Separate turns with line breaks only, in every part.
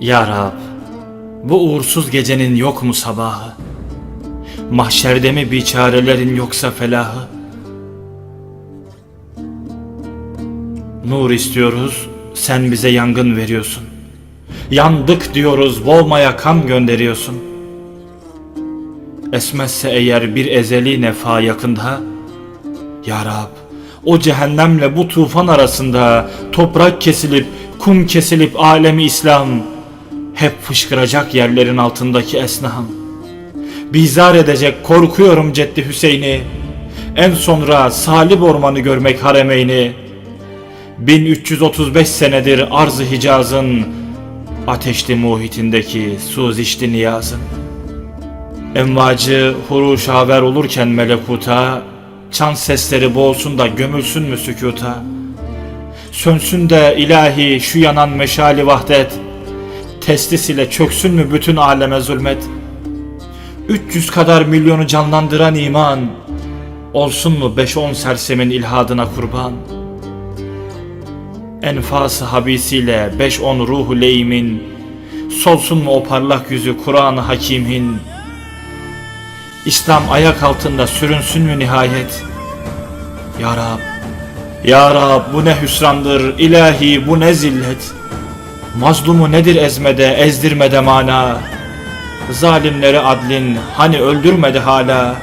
Ya Rab, bu uğursuz gecenin yok mu sabahı? Mahşerde mi biçarelerin yoksa felahı? Nur istiyoruz, sen bize yangın veriyorsun. Yandık diyoruz, boğmaya kan gönderiyorsun. Esmezse eğer bir ezeli nefa yakında, Ya Rab, o cehennemle bu tufan arasında toprak kesilip, kum kesilip alemi İslam, hep fışkıracak yerlerin altındaki esnam. Bizar edecek korkuyorum Ceddi Hüseyin'i, en sonra Salib ormanı görmek haremeyni, 1335 senedir arz-ı Hicaz'ın ateşli muhitindeki suzişti niyazın. Envacı huruş haber olurken melekuta, çan sesleri boğulsun da gömülsün mü sükuta? Sönsün de ilahi şu yanan meşali vahdet, testis ile çöksün mü bütün aleme zulmet? 300 kadar milyonu canlandıran iman, olsun mu 5-10 sersemin ilhadına kurban? Enfası habisiyle 5-10 ruhu leymin, solsun mu o parlak yüzü Kur'an-ı Hakim'in? İslam ayak altında sürünsün mü nihayet? Ya Rab, Ya Rab bu ne hüsrandır, ilahi bu ne zillet. Mazlumu nedir ezmede, ezdirmede mana? Zalimleri adlin hani öldürmedi hala?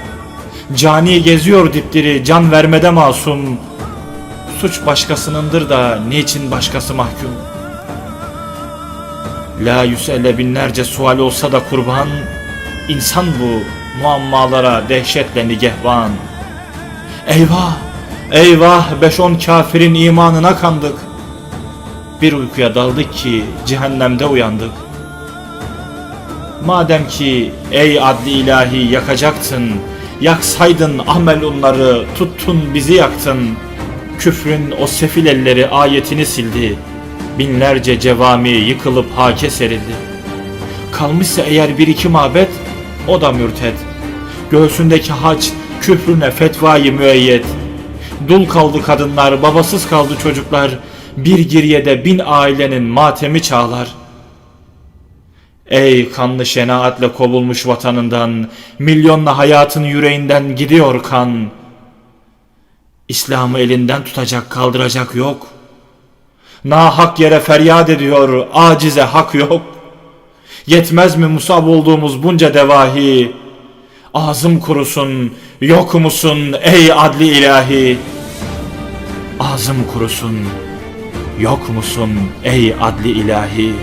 Cani geziyor dipdiri, can vermede masum. Suç başkasınındır da niçin başkası mahkum? La yüselle binlerce sual olsa da kurban, insan bu muammalara dehşetle nigehvan. Eyvah! Eyvah! Beş on kafirin imanına kandık. Bir uykuya daldık ki cehennemde uyandık. Madem ki ey adli ilahi yakacaktın, yaksaydın amel onları, tuttun bizi yaktın. Küfrün o sefil elleri ayetini sildi. Binlerce cevami yıkılıp hake serildi. Kalmışsa eğer bir iki mabet, o da mürted. Göğsündeki haç, küfrüne fetvayı müeyyet. Dul kaldı kadınlar, babasız kaldı çocuklar. Bir giryede bin ailenin matemi çağlar. Ey kanlı şenaatle kovulmuş vatanından, milyonla hayatın yüreğinden gidiyor kan. İslam'ı elinden tutacak, kaldıracak yok. Nahak yere feryat ediyor, acize hak yok. Yetmez mi musab olduğumuz bunca devahi? Ağzım kurusun, yok musun ey adli ilahi? Ağzım kurusun, yok musun ey adli ilahi?